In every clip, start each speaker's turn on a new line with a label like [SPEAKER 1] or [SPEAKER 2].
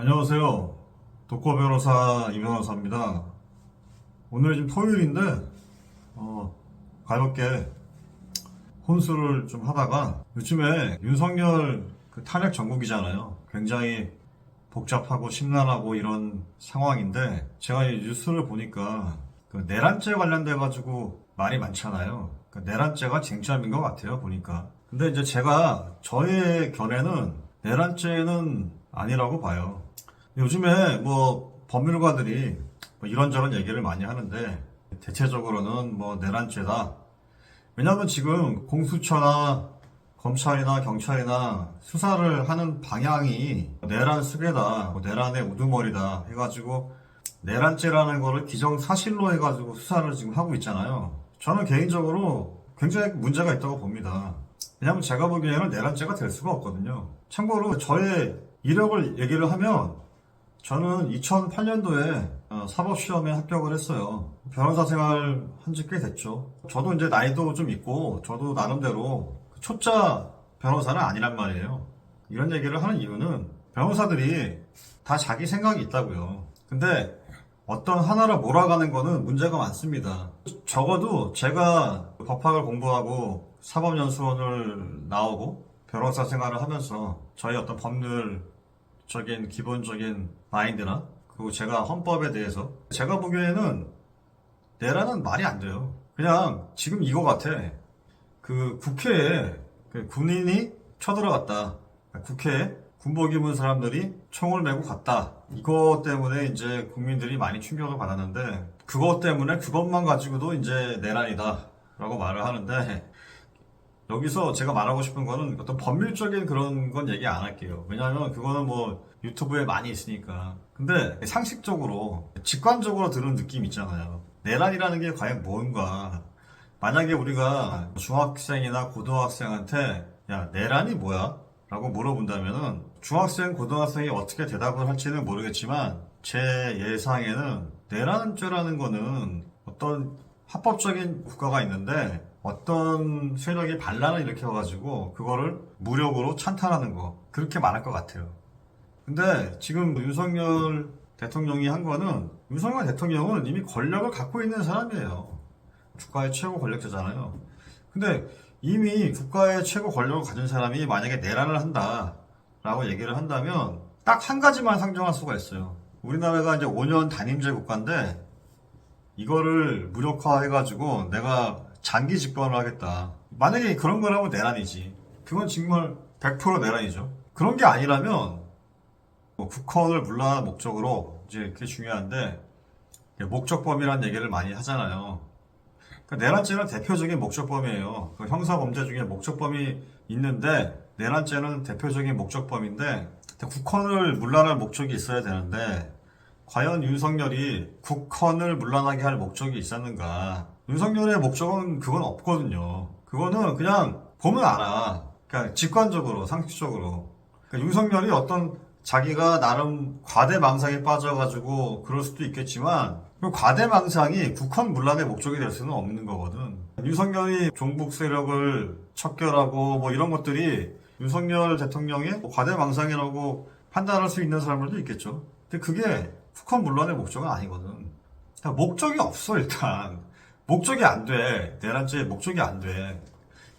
[SPEAKER 1] 안녕하세요. 독거 변호사 이 변호사입니다. 오늘이 지금 토요일인데, 어, 가볍게 혼술을 좀 하다가 요즘에 윤석열 그 탄핵 전국이잖아요. 굉장히 복잡하고 심란하고 이런 상황인데 제가 이 뉴스를 보니까 그 내란죄 관련돼 가지고 말이 많잖아요. 그 내란죄가 쟁점인 것 같아요. 보니까. 근데 이제 제가 저의 견해는 내란죄는 아니라고 봐요. 요즘에 뭐 법률가들이 뭐 이런저런 얘기를 많이 하는데 대체적으로는 뭐 내란죄다. 왜냐하면 지금 공수처나 검찰이나 경찰이나 수사를 하는 방향이 내란 수배다, 뭐 내란의 우두머리다 해가지고 내란죄라는 거를 기정사실로 해가지고 수사를 지금 하고 있잖아요. 저는 개인적으로 굉장히 문제가 있다고 봅니다. 왜냐하면 제가 보기에는 내란죄가 될 수가 없거든요. 참고로 저의 이력을 얘기를 하면 저는 2008년도에 어, 사법시험에 합격을 했어요. 변호사 생활 한 지 꽤 됐죠. 저도 이제 나이도 좀 있고, 저도 나름대로 초짜 변호사는 아니란 말이에요. 이런 얘기를 하는 이유는 변호사들이 다 자기 생각이 있다고요. 근데 어떤 하나를 몰아가는 거는 문제가 많습니다. 적어도 제가 법학을 공부하고 사법연수원을 나오고 변호사 생활을 하면서 저희 어떤 법률 적인 기본적인 마인드나 그리고 제가 헌법에 대해서 제가 보기에는 내라는 말이 안 돼요. 그냥 지금 이거 같아. 그 국회에 그 군인이 쳐들어갔다. 국회에 군복 입은 사람들이 총을 메고 갔다. 이거 때문에 이제 국민들이 많이 충격을 받았는데 그것 때문에 그것만 가지고도 이제 내란이다. 라고 말을 하는데 여기서 제가 말하고 싶은 거는 어떤 법률적인 그런 건 얘기 안 할게요. 왜냐하면 그거는 뭐 유튜브에 많이 있으니까. 근데 상식적으로, 직관적으로 들은 느낌 있잖아요. 내란이라는 게 과연 뭔가. 만약에 우리가 중학생이나 고등학생한테 야, 내란이 뭐야? 라고 물어본다면은 중학생, 고등학생이 어떻게 대답을 할지는 모르겠지만 제 예상에는 내란죄라는 거는 어떤 합법적인 국가가 있는데 어떤 세력이 반란을 일으켜가지고 그거를 무력으로 찬탈하는 거 그렇게 말할 것 같아요. 근데 지금 윤석열 대통령이 한 거는 윤석열 대통령은 이미 권력을 갖고 있는 사람이에요. 국가의 최고 권력자잖아요. 근데 이미 국가의 최고 권력을 가진 사람이 만약에 내란을 한다라고 얘기를 한다면 딱 한 가지만 상정할 수가 있어요. 우리나라가 이제 5년 단임제 국가인데 이거를 무력화해가지고 내가 장기 집권을 하겠다. 만약에 그런 거라면 내란이지. 그건 정말 100% 내란이죠. 그런 게 아니라면 뭐 국헌을 물러난 목적으로 이제 그게 중요한데 목적범이라는 얘기를 많이 하잖아요. 그러니까 내란죄는 대표적인 목적범이에요. 그 형사범죄 중에 목적범이 있는데 내란죄는 대표적인 목적범인데 국헌을 물러날 목적이 있어야 되는데 과연 윤석열이 국헌을 물러나게 할 목적이 있었는가? 윤석열의 목적은 그건 없거든요. 그거는 그냥 보면 알아. 그냥 직관적으로, 상식적으로. 그러니까 윤석열이 어떤 자기가 나름 과대망상에 빠져가지고 그럴 수도 있겠지만 그 과대망상이 국헌 문란의 목적이 될 수는 없는 거거든. 윤석열이 종북 세력을 척결하고 뭐 이런 것들이 윤석열 대통령의 과대망상이라고 판단할 수 있는 사람들도 있겠죠. 근데 그게 국헌 문란의 목적은 아니거든. 그러니까 목적이 없어 일단. 목적이 안 돼. 내란죄 목적이 안 돼.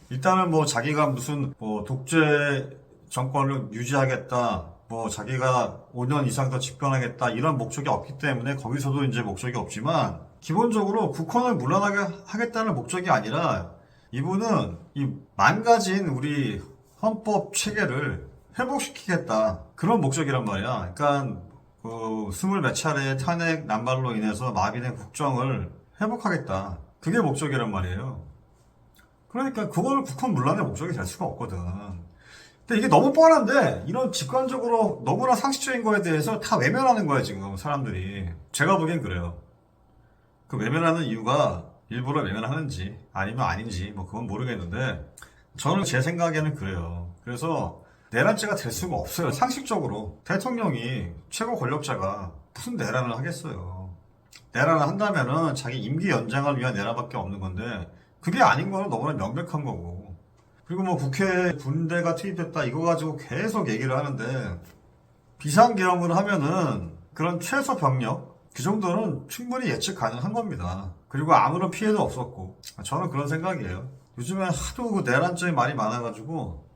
[SPEAKER 1] 일단은 뭐 자기가 무슨 뭐 독재 정권을 유지하겠다. 뭐 자기가 5년 이상 더 집권하겠다 이런 목적이 없기 때문에 거기서도 이제 목적이 없지만 기본적으로 국헌을 물러나게 하겠다는 목적이 아니라 이분은 이 망가진 우리 헌법 체계를 회복시키겠다 그런 목적이란 말이야. 그러니까 그 스물 몇 차례 탄핵 난발로 인해서 마비된 국정을 회복하겠다. 그게 목적이란 말이에요. 그러니까 그거를 국헌 문란의 목적이 될 수가 없거든. 근데 이게 너무 뻔한데 이런 직관적으로 너무나 상식적인 거에 대해서 다 외면하는 거야 지금 사람들이. 제가 보기엔 그래요. 그 외면하는 이유가 일부러 외면하는지 아니면 아닌지 뭐 그건 모르겠는데 저는 제 생각에는 그래요. 그래서 내란죄가 될 수가 없어요. 상식적으로 대통령이 최고 권력자가 무슨 내란을 하겠어요. 내란을 한다면은 자기 임기 연장을 위한 내란밖에 없는 건데 그게 아닌 거는 너무나 명백한 거고. 그리고 뭐 국회에 군대가 투입됐다 이거 가지고 계속 얘기를 하는데 비상계엄을 하면은 그런 최소 병력 그 정도는 충분히 예측 가능한 겁니다. 그리고 아무런 피해도 없었고 저는 그런 생각이에요. 요즘에 하도 그 내란점이 많이 많아가지고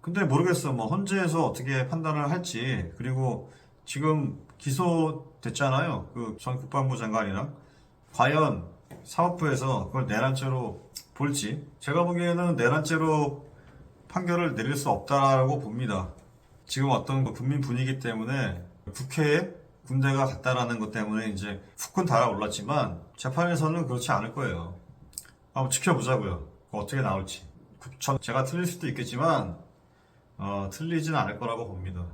[SPEAKER 1] 근데 모르겠어 뭐 헌재에서 어떻게 판단을 할지 그리고 지금 기소됐잖아요. 그 전 국방부 장관이랑 과연 사법부에서 그걸 내란죄로 볼지 제가 보기에는 내란죄로 판결을 내릴 수 없다라고 봅니다. 지금 어떤 그 국민 분위기 때문에 국회에 군대가 갔다라는 것 때문에 이제 훅은 달아올랐지만 재판에서는 그렇지 않을 거예요. 한번 지켜보자고요. 어떻게 나올지. 전 제가 틀릴 수도 있겠지만 어, 틀리진 않을 거라고 봅니다.